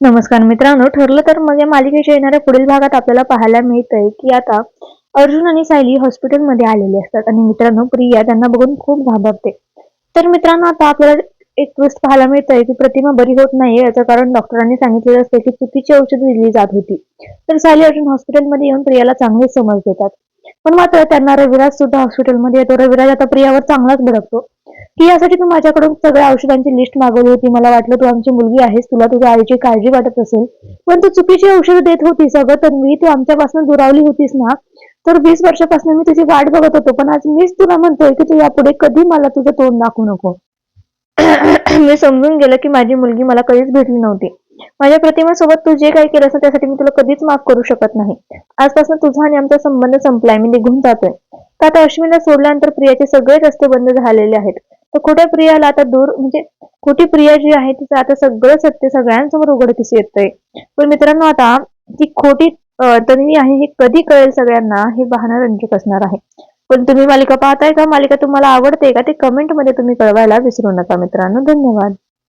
नमस्कार मित्रांनो ठरलं तर मग या मालिकेच्या येणाऱ्या पुढील भागात आपल्याला पाहायला मिळतंय की आता अर्जुन आणि सायली हॉस्पिटलमध्ये आलेले असतात आणि मित्रांनो प्रिया त्यांना बघून खूप घाबरते. तर मित्रांनो आता आपल्याला एक ट्विस्ट पाहायला मिळतंय की प्रतिमा बरी होत नाहीये याचं कारण डॉक्टरांनी सांगितलेलं असते की चुकीची औषध दिली जात होती. तर सायली अर्जुन हॉस्पिटलमध्ये येऊन प्रियाला चांगले समज देतात. पण मात्र त्यांना रविराज सुद्धा हॉस्पिटलमध्ये येतो. रविराज आता प्रियावर चांगलाच भडकतो. की यासाठी तू माझ्याकडून सगळ्या औषधांची लिस्ट मागवली होती. मला वाटलं तू आमची मुलगी आहेस तुला तुझ्या आईची काळजी वाटत असेल. पण तू चुकीची औषधं देत होतीस अगं. मी तू आमच्यापासून दुरावली होतीस ना. तर वीस वर्षापासून मी तुझी वाट बघत होतो. पण आज मीच तुला म्हणतोय की तू यापुढे कधी मला तुझं तोंड दाखवू नको. मी समजून गेलं की माझी मुलगी मला कधीच भेटली नव्हती. माझ्या प्रतिमेसोबत तू जे काही केलंस त्यासाठी मी तुला कधीच माफ करू शकत नाही. आजपासून तुझा आणि आमचा संबंध संपलाय. मी निघून जातोय. तर आता अश्विनला सोडल्यानंतर प्रियाचे सगळे रस्ते बंद झालेले आहेत. तर खोट्या प्रियाला आता दूर म्हणजे खोटी प्रिया जी आहे तिचं आता सगळं सत्य सगळ्यांसमोर उघडकीस येतंय. पण मित्रांनो आता ती खोटी तन्वी आहे हे कधी कळेल सगळ्यांना हे पाहणं रंजक असणार आहे. पण तुम्ही मालिका पाहताय का? मालिका तुम्हाला आवडते का? ते कमेंटमध्ये तुम्ही कळवायला विसरू नका मित्रांनो. धन्यवाद.